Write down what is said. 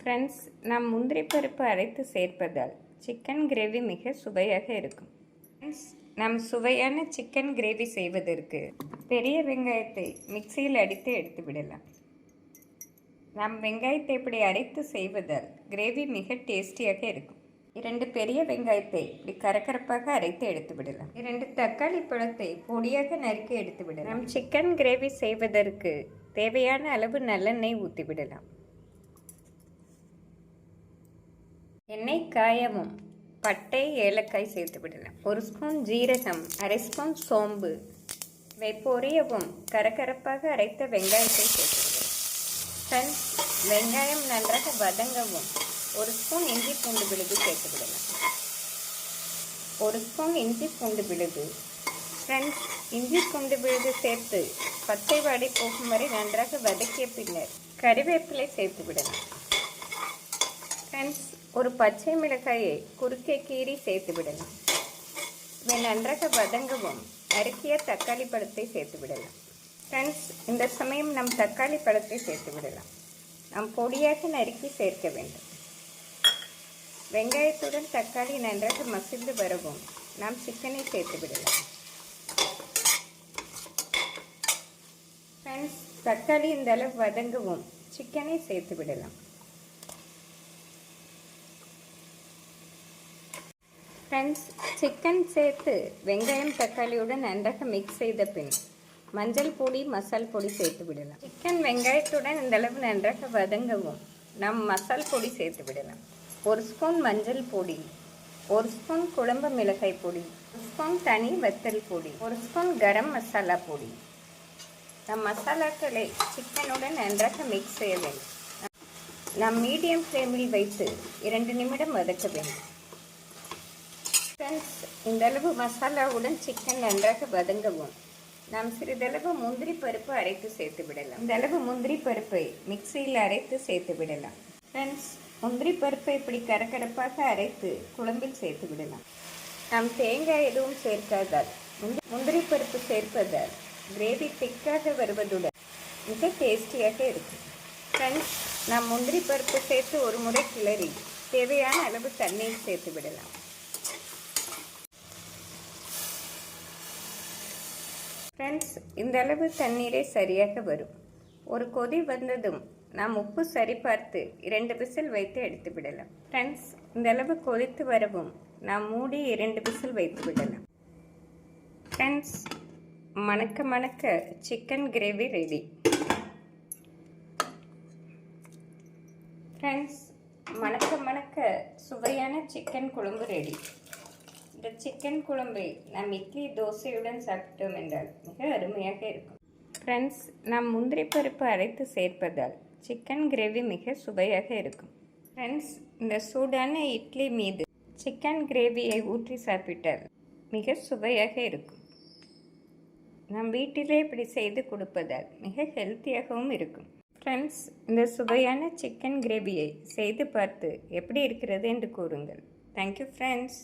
Friends நாம் முந்திரி பருப்பு அரைத்து சேர்ப்பதால் சிக்கன் கிரேவி மிக சுவையாக இருக்கும். ஃப்ரெண்ட்ஸ் நாம் சுவையான சிக்கன் கிரேவி செய்வதற்கு பெரிய வெங்காயத்தை மிக்சியில் அடித்து எடுத்து விடலாம். நாம் வெங்காயத்தை இப்படி அரைத்து செய்வதால் கிரேவி மிக டேஸ்டியாக இருக்கும். இரண்டு பெரிய வெங்காயத்தை இப்படி கரகரப்பாக அரைத்து எடுத்து விடலாம். இரண்டு தக்காளி பழத்தை பொடியாக நறுக்கி எடுத்து விடலாம். நம் சிக்கன் கிரேவி செய்வதற்கு தேவையான அளவு நல்லெண்ணெய் ஊற்றி விடலாம். எண்ணெய் காயவும். பட்டை ஏலக்காய் சேர்த்து விடலாம் ஒரு ஸ்பூன் ஜீரகம் அரை ஸ்பூன் சோம்பு. வெப்பொரியவும் பொரியவும். கரகரப்பாக அரைத்த வெங்காயத்தை சேர்த்து விடலாம் வெங்காயம் நன்றாக வதங்கவும். ஒரு ஸ்பூன் இஞ்சி பூண்டு விழுது சேர்த்து விடலாம் ஒரு ஸ்பூன் இஞ்சி பூண்டு விழுது. ஃப்ரெண்ட்ஸ் இஞ்சி பூண்டு விழுது சேர்த்து பச்சை வாடை போகும் வரை நன்றாக வதக்கிய பின்னர் கறிவேப்பிலை சேர்த்து விடலாம் ஃப்ரெண்ட்ஸ் ஒரு பச்சை மிளகாயை குறுக்கே கீறி சேர்த்து விடலாம். இவை நன்றாக வதங்கவும் நறுக்கிய தக்காளி பழத்தை சேர்த்து விடலாம். ஃப்ரெண்ட்ஸ் இந்த சமயம் நம் தக்காளி பழத்தை சேர்த்து விடலாம். நாம் பொடியாக நறுக்கி சேர்க்க வேண்டும். வெங்காயத்துடன் தக்காளி நன்றாக மசிந்து வரவும் நாம் சிக்கனை சேர்த்து விடலாம். ஃப்ரெண்ட்ஸ் தக்காளி இந்த அளவு வதங்கவும் சிக்கனை சேர்த்து விடலாம். ஃப்ரெண்ட்ஸ் சிக்கன் சேர்த்து வெங்காயம் தக்காளியுடன் நன்றாக மிக்ஸ் செய்த பின் மஞ்சள் பொடி மசால் பொடி சேர்த்து விடலாம். சிக்கன் வெங்காயத்துடன் இந்தளவு நன்றாக வதங்கவும். நம் மசால் பொடி சேர்த்து விடலாம். ஒரு ஸ்பூன் மஞ்சள் பொடி ஒரு ஸ்பூன் குழம்பு மிளகாய் பொடி ஒரு ஸ்பூன் தனி வத்தல் பொடி ஒரு ஸ்பூன் கரம் மசாலா பொடி. நம் மசாலாக்களை சிக்கனுடன் நன்றாக மிக்ஸ் செய்ய வேண்டும். நாம் மீடியம் ஃப்ளேமில் வைத்து இரண்டு நிமிடம் வதக்க வேண்டும். ஃப்ரெண்ட்ஸ் இந்த அளவு மசாலாவுடன் சிக்கன் நன்றாக வதங்கவும். நாம் சிறிதளவு முந்திரி பருப்பு அரைத்து சேர்த்து விடலாம். இந்தளவு முந்திரி பருப்பை மிக்சியில் அரைத்து சேர்த்து விடலாம். ஃப்ரெண்ட்ஸ் முந்திரி பருப்பை இப்படி கரகரப்பாக அரைத்து குழம்பில் சேர்த்து விடலாம். நாம் தேங்காய் எதுவும் சேர்க்காதால் முந்திரி பருப்பு சேர்ப்பதால் கிரேவி திக்காக வருவதுடன் மிக டேஸ்டியாக இருக்கும். ஃப்ரெண்ட்ஸ் நாம் முந்திரி பருப்பு சேர்த்து ஒரு முறை கிளறி தேவையான அளவு தண்ணீர் சேர்த்து விடலாம். ஃப்ரெண்ட்ஸ் இந்த அளவு தண்ணீரே சரியாக வரும். ஒரு கொதி வந்ததும் நாம் உப்பு சரி பார்த்து இரண்டு விசில் வைத்து எடுத்து விடலாம். ஃப்ரெண்ட்ஸ் இந்த அளவு கொதித்து வரவும் நாம் மூடி இரண்டு விசில் வைத்து விடலாம். ஃப்ரெண்ட்ஸ் மணக்க மணக்க சிக்கன் கிரேவி ரெடி ஃப்ரெண்ட்ஸ் மணக்க மணக்க சுவையான சிக்கன் குழம்பு ரெடி இந்த சிக்கன் குழம்பை. நாம் இட்லி தோசையுடன் சாப்பிட்டோம் என்றால் மிக அருமையாக இருக்கும். ஃப்ரெண்ட்ஸ் நாம் முந்திரி பருப்பு அரைத்து சேர்ப்பதால் சிக்கன் கிரேவி மிக சுவையாக இருக்கும். ஃப்ரெண்ட்ஸ் இந்த சூடான இட்லி மீது சிக்கன் கிரேவியை ஊற்றி சாப்பிட்டால் மிக சுவையாக இருக்கும். நம் வீட்டிலே இப்படி செய்து கொடுப்பதால் மிக ஹெல்த்தியாகவும் இருக்கும். ஃப்ரெண்ட்ஸ் இந்த சுவையான சிக்கன் கிரேவியை செய்து பார்த்து எப்படி இருக்கிறது என்று கூறுங்கள். Thank you friends